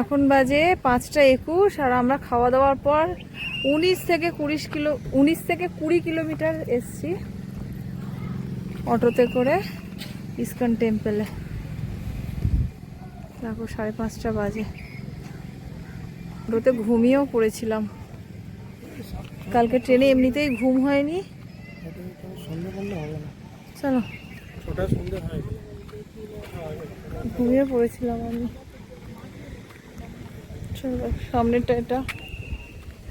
এখন বাজে পাঁচটা একুশ আর আমরা খাওয়া দাওয়ার পর উনিশ থেকে কুড়ি কিলো উনিশ থেকে কুড়ি কিলোমিটার এসছি অটোতে করে ইস্কন টেম্পেলে দেখো সাড়ে পাঁচটা বাজে। অটোতে ঘুমিয়েও পড়েছিলাম। কালকে ট্রেনে এমনিতেই ঘুম হয়নি। চলো। হয় ঘুমিয়ে পড়েছিলাম আমি। সামনেটা এটা।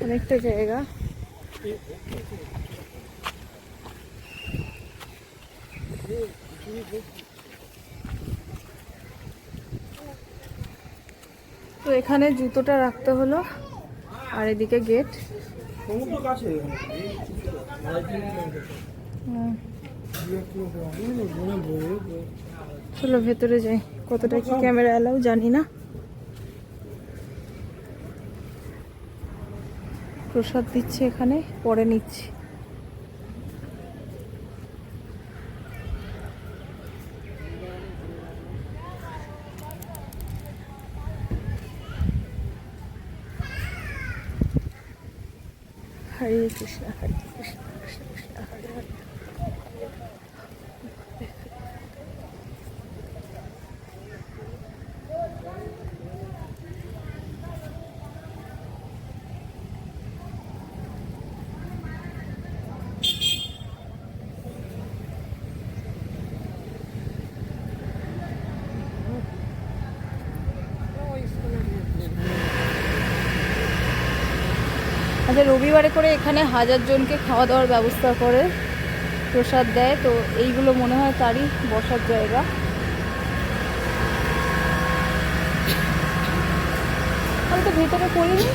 অনেকটা জায়গা। তো এখানে জুতোটা রাখতে হলো, আর এদিকে গেট। চলো ভেতরে যাই। কতটা কি ক্যামেরা এলাও জানি না। প্রসাদ দিচ্ছে এখানে পরে নিচ্ছি। হরে কৃষ্ণ হরে কৃষ্ণ কৃষ্ণ কৃষ্ণ হরে হরে আচ্ছা রবিবারে করে এখানে হাজার জনকে খাওয়া দাওয়ার ব্যবস্থা করে, প্রসাদ দেয়, তো এইগুলো মনে হয় তারই বসার জায়গা। আমি তো ভেতরে করিনি।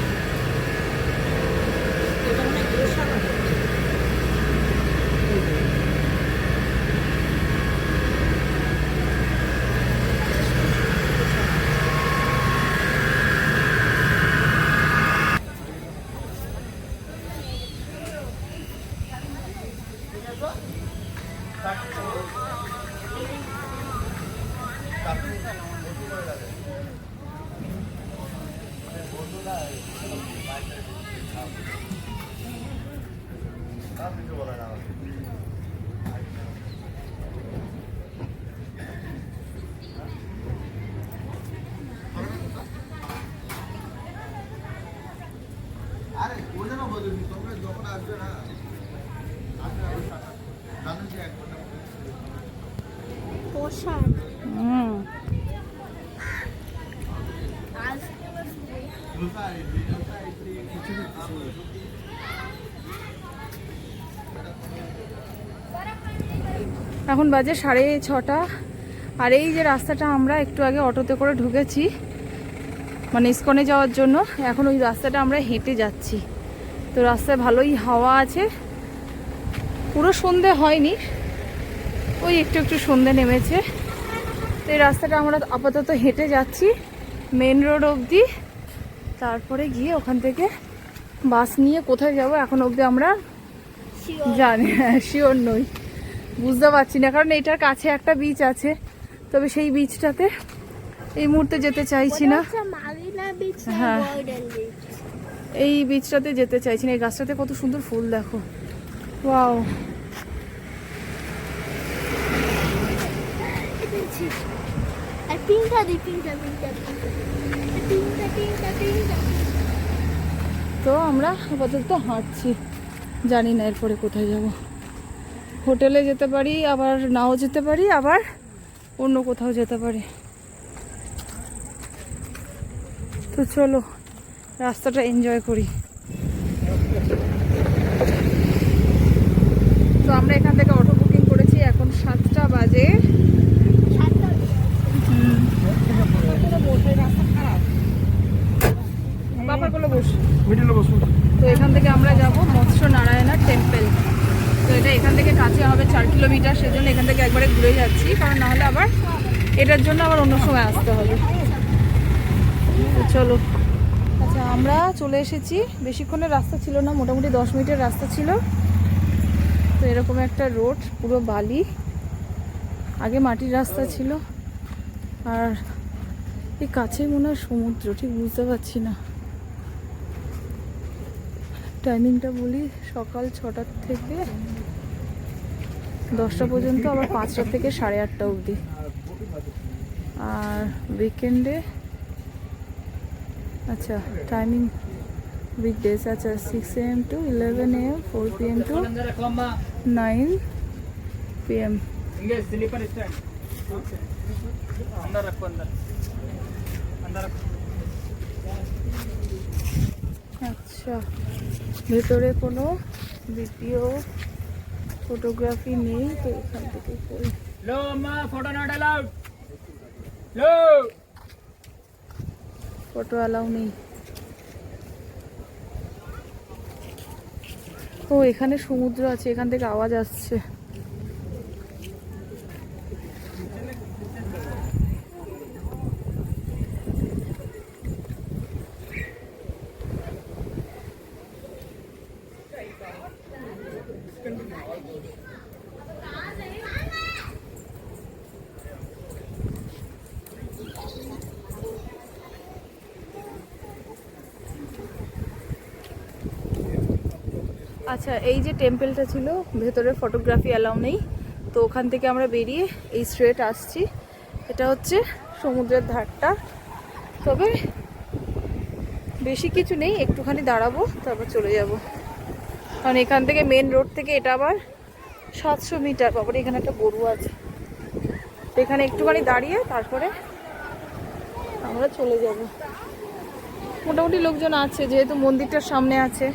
আরে বলে না বলিনি তোমরা যখন আসবে না জানো হুম। এখন বাজে সাড়ে ছটা। আর এই যে রাস্তাটা আমরা একটু আগে অটোতে করে ঢুকেছি মানে ইস্কনে যাওয়ার জন্য। এখন ওই রাস্তাটা আমরা হেঁটে যাচ্ছি। তো রাস্তায় ভালোই হাওয়া আছে। পুরো সন্ধে হয়নি। ওই একটু একটু সন্ধে নেমেছে। তো এই রাস্তাটা আমরা আপাতত হেঁটে যাচ্ছি মেন রোড অবধি। তারপরে গিয়ে ওখান থেকে বাস নিয়ে কোথায় যাব এখন অবধি আমরা জানি শিওর নই। বুঝতে পারছি না কারণ এটার কাছে একটা বিচ আছে। তবে সেই বিচটাতে এই মুহূর্তে যেতে চাইছি না। হ্যাঁ। এই বিচটাতে যেতে চাইছি না। এই গাছটাতে কত সুন্দর ফুল দেখো। ওয়াও আর পিঙ্কটা দি পিঙ্কটা পিঙ্কটা পিঙ্কটা পিঙ্কটা পিঙ্কটা। তো আমরা আপাতত হাঁটছি। জানি না এরপরে কোথায় যাব। হোটেলে যেতে পারি আবার নাও যেতে পারি আবার অন্য কোথাও যেতে পারি। তো চলো রাস্তাটা এনজয় করি। তো আমরা এখান থেকে অটো বুকিং করেছি এখন সাতটা বাজে। সাতটা বাবার কোলে বস। তো এখান থেকে আমরা যাব মৎস্য নারায়ণা টেম্পল তো এটা এখান থেকে কাছে হবে চার কিলোমিটার সেজন্য এখান থেকে একবারে ঘুরে যাচ্ছি কারণ নাহলে আবার এটার জন্য আবার অন্য সময় আসতে হবে। চলো। আচ্ছা আমরা চলে এসেছি। বেশিক্ষণের রাস্তা ছিল না মোটামুটি দশ মিনিটের রাস্তা ছিল। এরকম একটা রোড, পুরো বালি। আগে মাটির রাস্তা ছিল। আর এই কাছে মনে হয় সমুদ্র, ঠিক বুঝতে পারছি না। টাইমিংটা বলি, সকাল ছটার থেকে দশটা পর্যন্ত, আবার পাঁচটা থেকে সাড়ে আটটা অবধি। আর উইকেন্ডে আচ্ছা timing weekdays such as 6 a.m. to 11 a.m., 4 p.m. to 9 p.m. আচ্ছা ভেতরে কোনো ভিডিও ফটোগ্রাফি নেই তো এখান থেকে ফটো অ্যালাউ নেই ও এখানে সমুদ্র আছে এখান থেকে আওয়াজ আসছে। আচ্ছা এই যে টেম্পেলটা ছিল, ভেতরে ফটোগ্রাফি অ্যালাউ নেই। তো ওখান থেকে আমরা বেরিয়ে এই স্ট্রেট আসছি। এটা হচ্ছে সমুদ্রের ধারটা। তবে বেশি কিছু নেই, একটুখানি দাঁড়াবো, তারপর চলে যাব। কারণ এখান থেকে মেন রোড থেকে এটা আবার সাতশো মিটার বাবারে এখানে একটা গরু আছে। এখানে একটুখানি দাঁড়িয়ে তারপরে আমরা চলে যাব। মোটামুটি লোকজন আছে, যেহেতু মন্দিরটার সামনে আছে।